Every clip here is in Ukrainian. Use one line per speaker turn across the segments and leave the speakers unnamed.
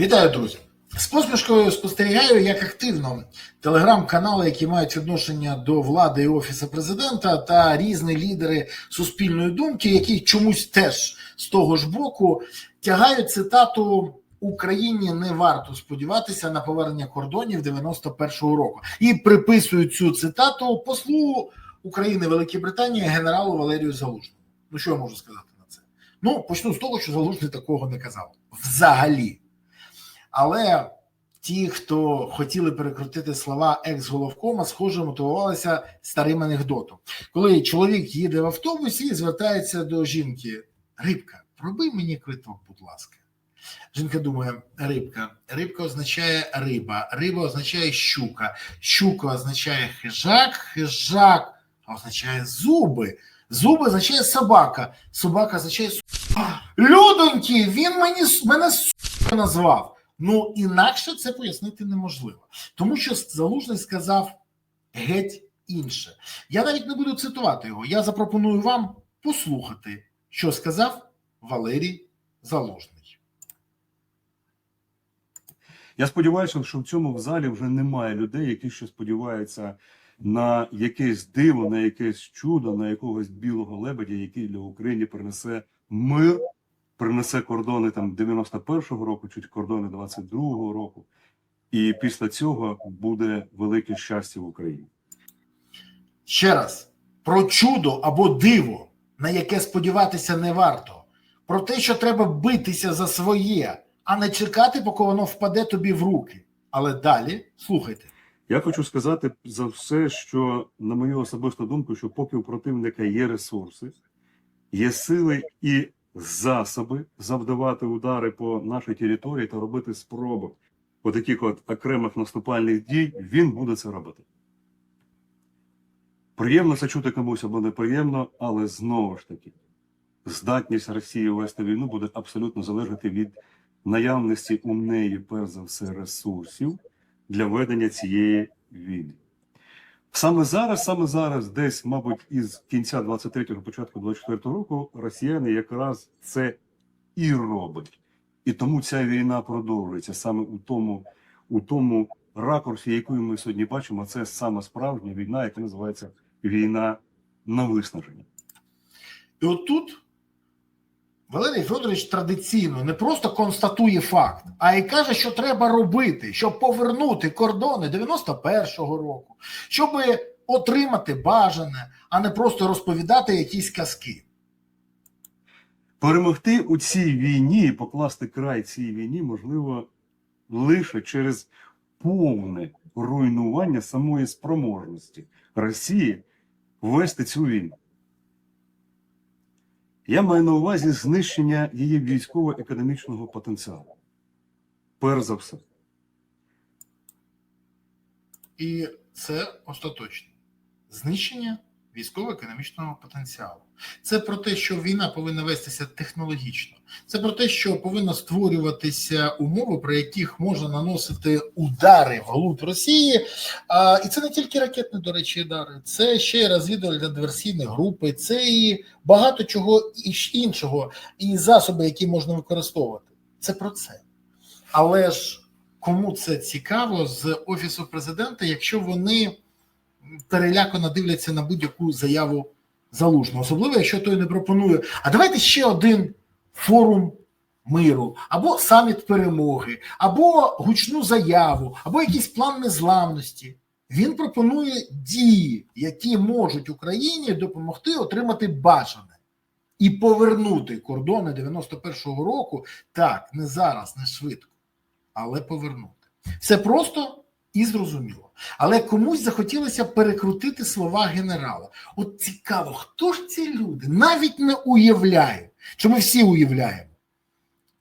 Вітаю, друзі! З посмішкою спостерігаю, як активно телеграм-канали, які мають відношення до влади і офісу президента, та різні лідери суспільної думки, які чомусь теж з того ж боку тягають цитату Україні не варто сподіватися на повернення кордонів 91-го року і приписують цю цитату послу України Великій Британії генералу Валерію Залужному. Ну що я можу сказати на це? Ну почну з того, що Залужний такого не казав взагалі. Але ті, хто хотіли перекрутити слова екс-головкома, схоже, мотивувалися старим анекдотом. Коли чоловік їде в автобусі і звертається до жінки: Рибка, проби мені квиток, будь ласка. Жінка думає: рибка. Рибка означає риба, риба означає щука, щука означає хижак, хижак означає зуби. Зуби означає собака, собака означає. Людоньки, він мені мене назвав. Ну інакше це пояснити неможливо, тому що Залужний сказав геть інше. Я навіть не буду цитувати його. Я запропоную вам послухати, що сказав Валерій Залужний.
Я сподіваюся, що в цьому в залі вже немає людей, які ще сподіваються на якесь диво, на якесь чудо, на якогось білого лебедя, який для України принесе мир, принесе кордони там 91-го року, чуть кордони 22-го року. І після цього буде велике щастя в Україні.
Ще раз про чудо або диво, на яке сподіватися не варто, про те, що треба битися за своє, а не чекати, поки воно впаде тобі в руки. Але далі слухайте.
Я хочу сказати за все, що на мою особисту думку, що поки у противника є ресурси, є сили і засоби завдавати удари по нашій території та робити спроби по таких от окремих наступальних дій, він буде це робити. Приємно це чути комусь або неприємно, але знову ж таки, здатність Росії вести війну буде абсолютно залежати від наявності у неї, перш за все, ресурсів для ведення цієї війни. Саме зараз, саме зараз, десь, мабуть, із кінця 23-го, початку 24-го року, росіяни якраз це і роблять. І тому ця війна продовжується саме у тому, у тому ракурсі, яку ми сьогодні бачимо, це саме справжня війна, яка називається війна на виснаження.
І отут Валерій Федорович традиційно не просто констатує факт, а й каже, що треба робити, щоб повернути кордони 91-го року, щоб отримати бажане, а не просто розповідати якісь казки.
Перемогти у цій війні і покласти край цій війні можливо лише через повне руйнування самої спроможності Росії вести цю війну. Я маю на увазі знищення її військово-економічного потенціалу. Перш за все.
І це остаточно знищення військово-економічного потенціалу. Це про те, що війна повинна вестися технологічно. Це про те, що повинно створюватися умови, при яких можна наносити удари вглуб Росії. А, І це не тільки ракетні, до речі, удари, це ще й розвідувально-диверсійні групи, це і багато чого іншого, і засоби, які можна використовувати. Це про це. Але ж кому це цікаво з офісу президента, якщо вони перелякано дивляться на будь-яку заяву залужного, особливо якщо той не пропонує. А давайте ще один форум миру, або саміт перемоги, або гучну заяву, або якийсь план незламності. Він пропонує дії, які можуть Україні допомогти отримати бажане і повернути кордони 91-го року так, не зараз, не швидко, але повернути. Все просто і зрозуміло. Але комусь захотілося перекрутити слова генерала. От цікаво, хто ж ці люди? Навіть не уявляю. Чи ми всі уявляємо?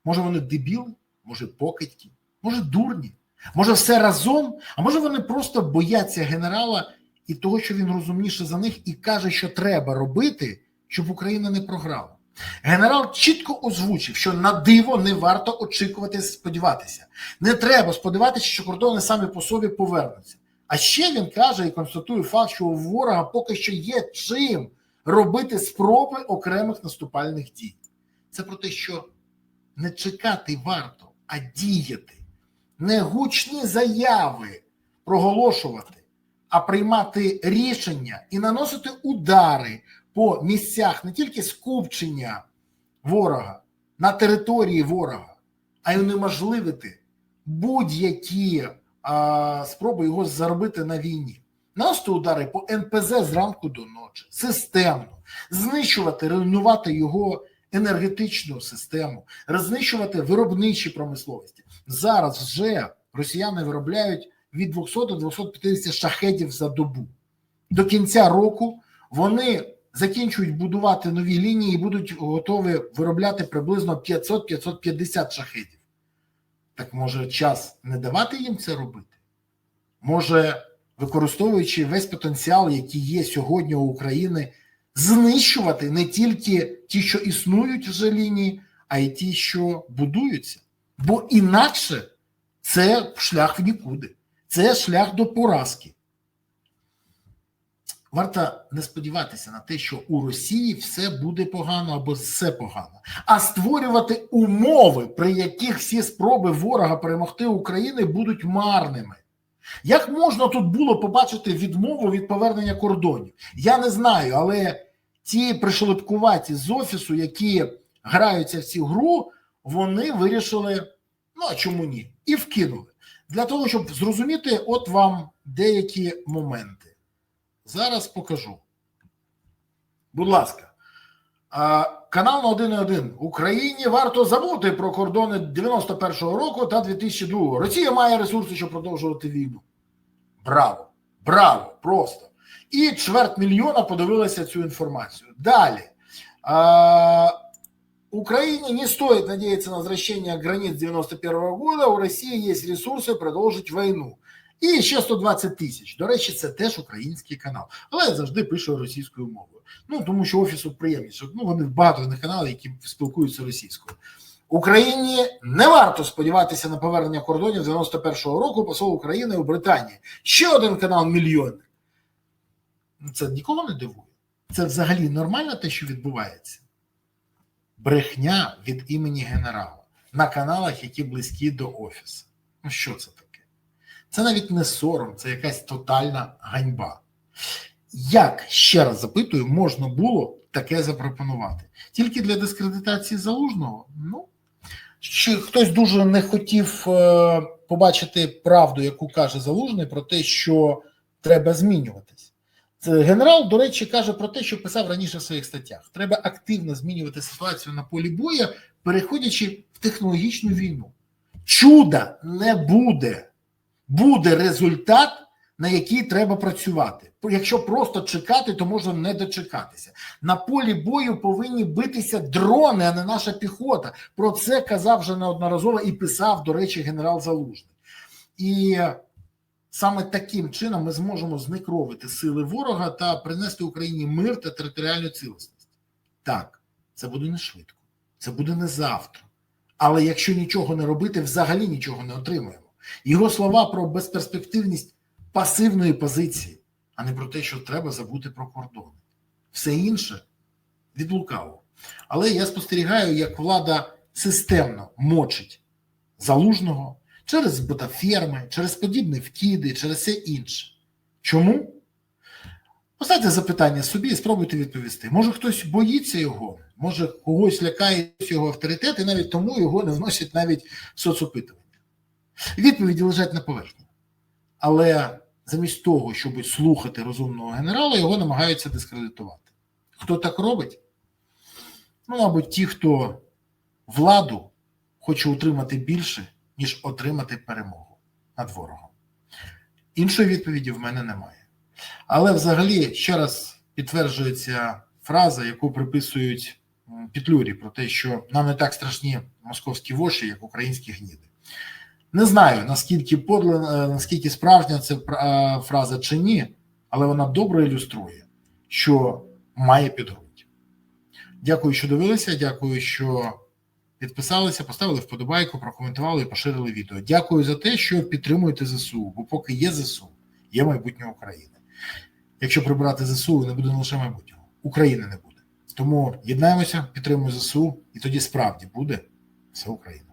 Може, вони дебіли, може, покидьки, може, дурні, може, все разом, а може, вони просто бояться генерала і того, що він розумніше за них, і каже, що треба робити, щоб Україна не програла. Генерал чітко озвучив, що на диво не варто очікувати, сподіватися. Не треба сподіватися, що кордони самі по собі повернуться. А ще він каже і констатує факт, що у ворога поки що є чим робити спроби окремих наступальних дій. Це про те, що не чекати варто, а діяти. Не гучні заяви проголошувати, а приймати рішення і наносити удари по місцях не тільки скупчення ворога на території ворога, а й унеможливити будь-які а, спроби його заробити на війні. Наносити удари по НПЗ зранку до ночі, системно, знищувати, руйнувати його енергетичну систему, знищувати виробничі промисловості. Зараз вже росіяни виробляють від 200 до 250 шахедів за добу. До кінця року вони закінчують будувати нові лінії і будуть готові виробляти приблизно 500-550 шахедів. Так може час не давати їм це робити? Може, використовуючи весь потенціал, який є сьогодні у України, знищувати не тільки ті, що існують вже лінії, а й ті, що будуються. Бо інакше це шлях в нікуди, це шлях до поразки. Варто не сподіватися на те, що у Росії все буде погано або все погано, а створювати умови, при яких всі спроби ворога перемогти Україну будуть марними. Як можна тут було побачити відмову від повернення кордонів? Я не знаю, але ті пришелепкуваті з офісу, які граються в цю гру, вони вирішили, ну а чому ні? І вкинули. Для того, щоб зрозуміти, от вам деякі моменти. Зараз покажу. Будь ласка. Канал на 1.1. Україні варто забути про кордони 91-го року та 2002-го. Росія має ресурси, щоб продовжувати війну. Браво! Браво! Просто. І чверть мільйона подивилися цю інформацію. Далі. А, Украине не стоит надеяться на возвращение границ 91 года. У Росії є ресурси продовжити війну. І ще 120 тисяч. До речі, це теж український канал. Але я завжди пишу російською мовою. Ну тому що офісу приємніше. Ну вони багато на каналів, які спілкуються російською. Україні не варто сподіватися на повернення кордонів 91-го року посол України у Британії. Ще один канал мільйонник. Ну, Це нікого не дивує. Це взагалі нормально те, що відбувається. Брехня від імені генерала на каналах, які близькі до офісу. Ну що це таке? Це навіть не сором, це якась тотальна ганьба. Як ще раз запитую, можна було таке запропонувати? Тільки для дискредитації залужного? Ну, чи хтось дуже не хотів е, побачити правду, яку каже залужний, про те, що треба змінюватись. Генерал, до речі, каже про те, що писав раніше в своїх статтях. Треба активно змінювати ситуацію на полі боя, переходячи в технологічну війну. Чуда не буде буде результат, на який треба працювати. Якщо просто чекати, то можна не дочекатися. На полі бою повинні битися дрони, а не наша піхота. Про це казав вже неодноразово і писав, до речі, генерал Залужний. І саме таким чином ми зможемо зникровити сили ворога та принести Україні мир та територіальну цілісність. Так, це буде не швидко, це буде не завтра. Але якщо нічого не робити, взагалі нічого не отримаємо. Його слова про безперспективність пасивної позиції, а не про те, що треба забути про кордони. Все інше від лукавого. Але я спостерігаю, як влада системно мочить залужного через ботаферми, через подібні вкиди, через все інше. Чому? Поставте запитання собі і спробуйте відповісти. Може хтось боїться його, може когось лякає його авторитет, і навіть тому його не вносять навіть в соцопитування. Відповіді лежать на поверхні. Але замість того, щоб слухати розумного генерала, його намагаються дискредитувати. Хто так робить? Ну, мабуть, ті, хто владу хоче утримати більше, ніж отримати перемогу над ворогом. Іншої відповіді в мене немає. Але взагалі ще раз підтверджується фраза, яку приписують Петлюрі про те, що нам не так страшні московські воші, як українські гніди. Не знаю, наскільки подле, наскільки справжня це фраза чи ні, але вона добре ілюструє, що має підґрунтя. Дякую, що дивилися. Дякую, що підписалися, поставили вподобайку, прокоментували і поширили відео. Дякую за те, що підтримуєте ЗСУ, бо поки є ЗСУ, є майбутнє України. Якщо прибрати ЗСУ, не буде не лише майбутнього, України не буде. Тому єднаємося, підтримуємо ЗСУ, і тоді справді буде все Україна.